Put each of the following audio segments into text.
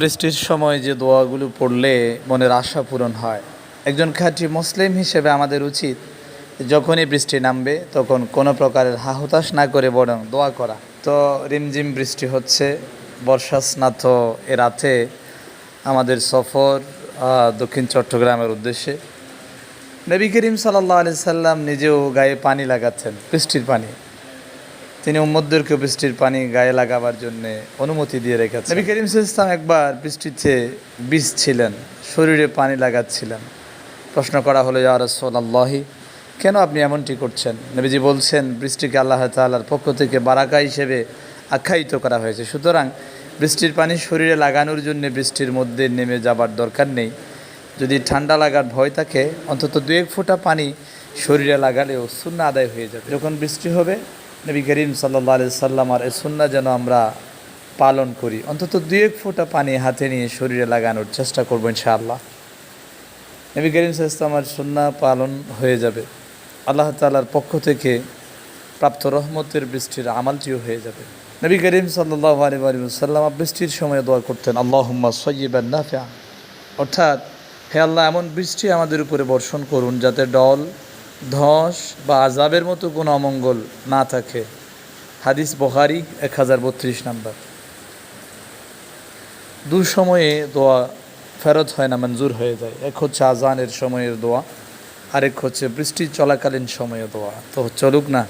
বৃষ্টির সময় যে দোয়াগুলো পড়লে মনের আশা পূরণ হয়। একজন খাঁটি মুসলিম হিসেবে আমাদের উচিত যখনই বৃষ্টি নামবে তখন কোনো প্রকারের হাহুতাশ না করে বরং দোয়া করা। তো রিমঝিম বৃষ্টি হচ্ছে বর্ষা স্নাত এ রাতে আমাদের সফর দক্ষিণ চট্টগ্রামের উদ্দেশ্যে। নবী করিম সাল্লাহ আলি সাল্লাম নিজেও গায়ে পানি লাগাচ্ছেন, বৃষ্টির পানি। তিনি উম্মদদেরকে বৃষ্টির পানি গায়ে লাগাবার জন্য অনুমতি দিয়ে রেখেছেন। নবী করিম ইসলাম একবার বৃষ্টিতে বিষ ছিলেন, শরীরে পানি লাগাচ্ছিলেন। প্রশ্ন করা হলো, ইয়া রাসূলুল্লাহি, কেন আপনি এমনটি করছেন? নবীজি বলছেন, বৃষ্টিকে আল্লাহ তাআলার পক্ষ থেকে বারাকা হিসেবে আখ্যায়িত করা হয়েছে। সুতরাং বৃষ্টির পানি শরীরে লাগানোর জন্য বৃষ্টির মধ্যে নেমে যাবার দরকার নেই। যদি ঠান্ডা লাগার ভয় থাকে, অন্তত দু এক ফোঁটা পানি শরীরে লাগালেও শূন্য আদায় হয়ে যাবে। যখন বৃষ্টি হবে নবী করিম সাল্লাহ আলি সাল্লাম আর এই সুন্না যেন আমরা পালন করি। অন্তত দু এক ফোঁটা পানি হাতে নিয়ে শরীরে লাগানোর চেষ্টা করব ইনশাআল্লাহ। নবী করিম সাল্লামার সুন্না পালন হয়ে যাবে। আল্লাহ তালার পক্ষ থেকে প্রাপ্ত রহমতের বৃষ্টির আমালটিও হয়ে যাবে। নবী করিম সাল্লাহ আলী সাল্লাম বৃষ্টির সময় দোয়া করতেন আল্লাহ সৈয়বান নাফিয়া অর্থাৎ, হে আল্লাহ, এমন বৃষ্টি আমাদের উপরে বর্ষণ করুন যাতে ডল ধস বা আজাবের মতো কোনো অমঙ্গল না থাকে। হাদিস বহারি এক হাজার বত্রিশ নাম্বার। দু সময়ে দোয়া ফেরত হয় না, মঞ্জুর হয়ে যায়। এক হচ্ছে আজানের সময়ের দোয়া, আরেক হচ্ছে বৃষ্টি চলাকালীন সময়ে দোয়া। তো চলুক না,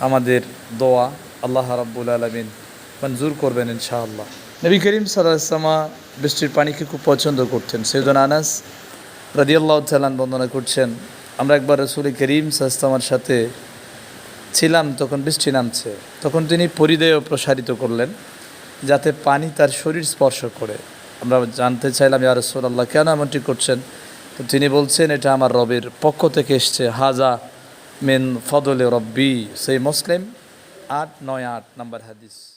আমাদের দোয়া আল্লাহ রাব্বুল আলমিন মঞ্জুর করবেন ইনশাআল্লাহ। নবী করিম সাল্লামা বৃষ্টির পানিকে খুব পছন্দ করতেন। সৈয়দন আনাস রাদিয়াল্লাহ তালান বন্দনা করছেন আমরা একবার রসুল করিম সাল্লামার সাথে ছিলাম, তখন বৃষ্টি নামছে। তখন তিনি পরিদেয় প্রসারিত করলেন, যাতে পানি তার শরীর স্পর্শ করে। আমরা জানতে চাইলাম, ইয়া রসুল্লাহ কেন এমনটি করছেন? তো তিনি বলছেন, এটা আমার রবের পক্ষ থেকে এসছে। হাজা মেন ফদলে রব্বি। সেই মুসলিম আট নয় আট নাম্বার হাদিস।